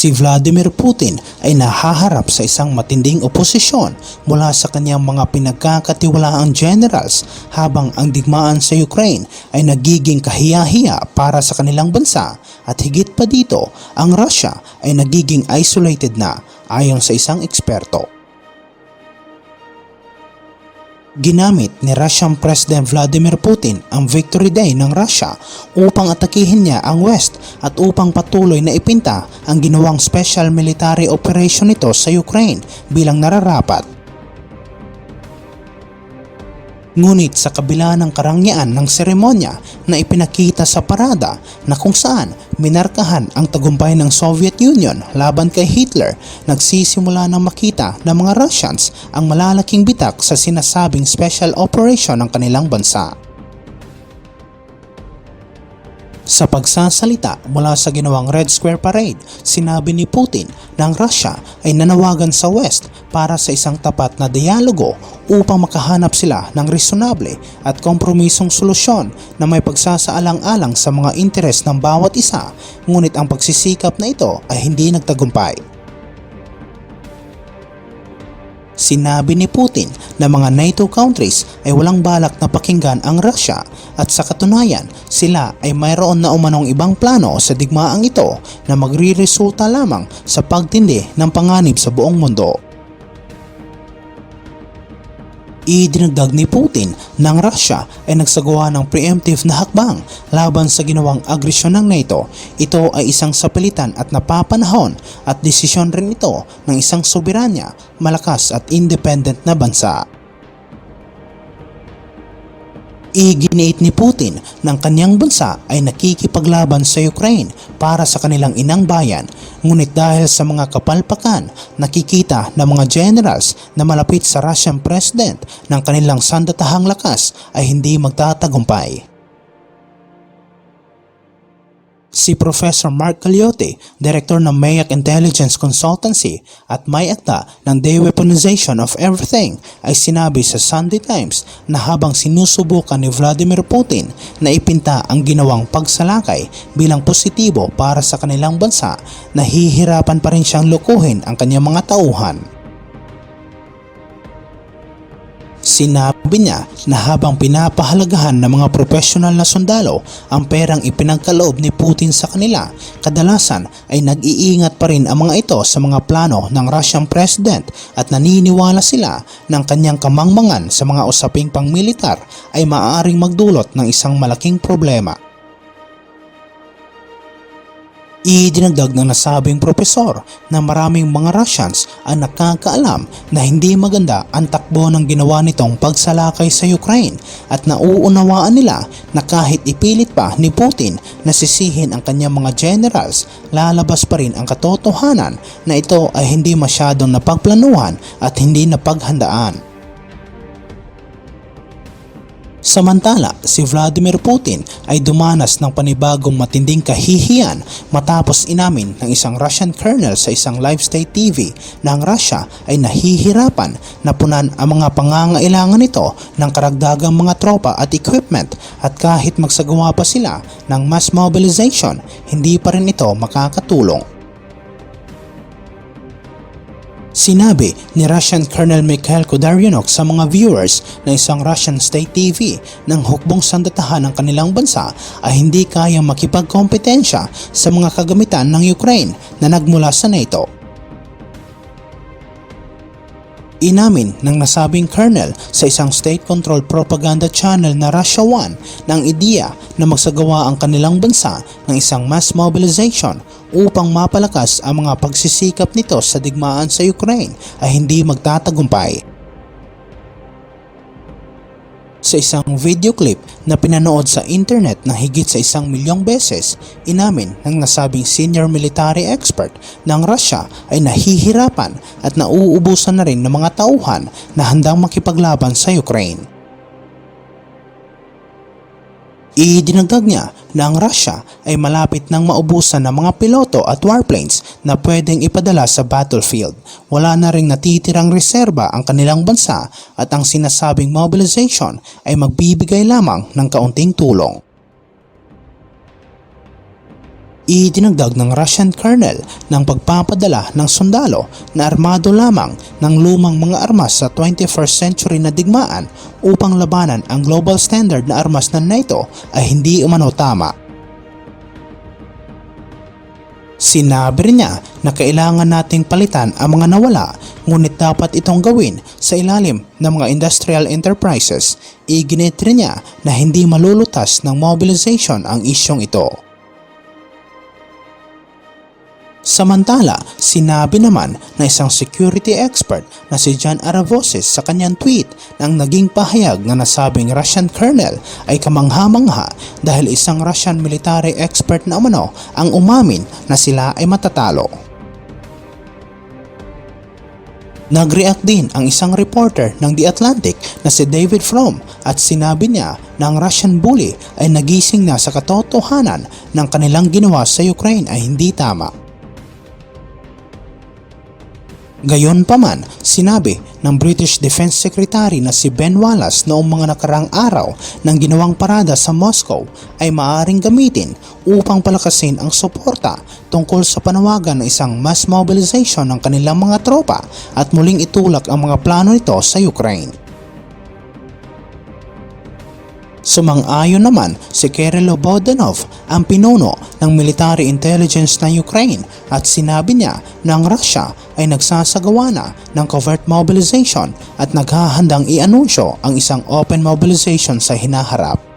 si Vladimir Putin ay nahaharap sa isang matinding oposisyon mula sa kanyang mga pinagkakatiwalaang generals habang ang digmaan sa Ukraine ay nagiging kahiya-hiya para sa kanilang bansa at higit pa dito ang Russia ay nagiging isolated na ayon sa isang eksperto. Ginamit ni Russian President Vladimir Putin ang Victory Day ng Russia upang atakihin niya ang West at upang patuloy na ipinta ang ginawang special military operation nito sa Ukraine bilang nararapat. Ngunit sa kabila ng karangyaan ng seremonya na ipinakita sa parada na kung saan minarkahan ang tagumpay ng Soviet Union laban kay Hitler, nagsisimula ng makita ng mga Russians ang malalaking bitak sa sinasabing special operation ng kanilang bansa. Sa pagsasalita mula sa ginawang Red Square Parade, sinabi ni Putin na ang Russia ay nanawagan sa West para sa isang tapat na dialogo upang makahanap sila ng resonable at kompromisong solusyon na may pagsasaalang-alang sa mga interes ng bawat isa ngunit ang pagsisikap na ito ay hindi nagtagumpay. Sinabi ni Putin na mga NATO countries ay walang balak na pakinggan ang Russia at sa katunayan sila ay mayroon na umanong ibang plano sa digmaang ito na magriresulta lamang sa pagtindi ng panganib sa buong mundo. Idinagdag ni Putin ang Russia ay nagsagawa ng preemptive na hakbang laban sa ginawang agresyon ng NATO. Ito ay isang sapilitan at napapanahon at desisyon rin ito ng isang soberanya, malakas at independent na bansa. Iginiit ni Putin ng kanyang bansa ay nakikipaglaban sa Ukraine para sa kanilang inang bayan ngunit dahil sa mga kapalpakan nakikita ng mga generals na malapit sa Russian President ng kanilang sandatahang lakas ay hindi magtatagumpay. Si Professor Mark Caliote, Director ng Mayak Intelligence Consultancy at may akta ng Deweaponization of Everything ay sinabi sa Sunday Times na habang sinusubukan ni Vladimir Putin na ipinta ang ginawang pagsalakay bilang positibo para sa kanilang bansa, nahihirapan pa rin siyang lukuhin ang kanyang mga tauhan. Sinabi niya na habang pinapahalagahan ng mga profesional na sundalo ang perang ipinagkaloob ni Putin sa kanila, kadalasan ay nag-iingat pa rin ang mga ito sa mga plano ng Russian President at naniniwala sila ng kanyang kamangmangan sa mga usaping pangmilitar ay maaaring magdulot ng isang malaking problema. Idinagdag ng nasabing propesor na maraming mga Russians ang nakakaalam na hindi maganda ang takbo ng ginawa nitong pagsalakay sa Ukraine at nauunawaan nila na kahit ipilit pa ni Putin na sisihin ang kanyang mga generals, lalabas pa rin ang katotohanan na ito ay hindi masyadong napagplanuhan at hindi napaghandaan. Samantala, si Vladimir Putin ay dumanas ng panibagong matinding kahihiyan matapos inamin ng isang Russian colonel sa isang live state TV na ang Russia ay nahihirapan na punan ang mga pangangailangan nito ng karagdagang mga tropa at equipment at kahit magsagawa pa sila ng mass mobilization, hindi pa rin ito makakatulong. Sinabi ni Russian Colonel Mikhail Kudaryanok sa mga viewers ng isang Russian state TV ng hukbong sandatahan ng kanilang bansa ay hindi kayang makipagkompetensya sa mga kagamitan ng Ukraine na nagmula sa NATO. Inamin ng nasabing colonel sa isang state-controlled propaganda channel na Russia One ng ideya na magsagawa ang kanilang bansa ng isang mass mobilization upang mapalakas ang mga pagsisikap nito sa digmaan sa Ukraine ay hindi magtatagumpay. Sa isang video clip na pinanood sa internet na higit sa isang milyong beses, inamin ng nasabing senior military expert ng Russia ay nahihirapan at nauubusan na rin ng mga tauhan na handang makipaglaban sa Ukraine. Idinagdag niya na ang Russia ay malapit nang maubusan ng mga piloto at warplanes na pwedeng ipadala sa battlefield. Wala na ring natitirang reserba ang kanilang bansa at ang sinasabing mobilization ay magbibigay lamang ng kaunting tulong. Idinagdag ng Russian colonel ng pagpapadala ng sundalo na armado lamang ng lumang mga armas sa 21st century na digmaan upang labanan ang global standard na armas ng NATO ay hindi umano tama. Sinabi rin niya na kailangan nating palitan ang mga nawala ngunit dapat itong gawin sa ilalim ng mga industrial enterprises. Iginit rin niya na hindi malulutas ng mobilization ang isyong ito. Samantala, sinabi naman na isang security expert na si John Aravoses sa kanyang tweet na ang naging pahayag na nasabing Russian colonel ay kamangha-mangha dahil isang Russian military expert na umano ang umamin na sila ay matatalo. Nag-react din ang isang reporter ng The Atlantic na si David Fromm at sinabi niya na ang Russian bully ay nagising na sa katotohanan ng kanilang ginawa sa Ukraine ay hindi tama. Gayon pa man, sinabi ng British Defense Secretary na si Ben Wallace noong mga nakarang araw ng ginawang parada sa Moscow ay maaaring gamitin upang palakasin ang suporta tungkol sa panawagan ng isang mass mobilization ng kanilang mga tropa at muling itulak ang mga plano nito sa Ukraine. Sumang-ayon naman si Kirilo Bodanov, ang pinuno ng military intelligence ng Ukraine at sinabi niya na ang Russia ay nagsasagawa na ng covert mobilization at naghahandang i-anunsyo ang isang open mobilization sa hinaharap.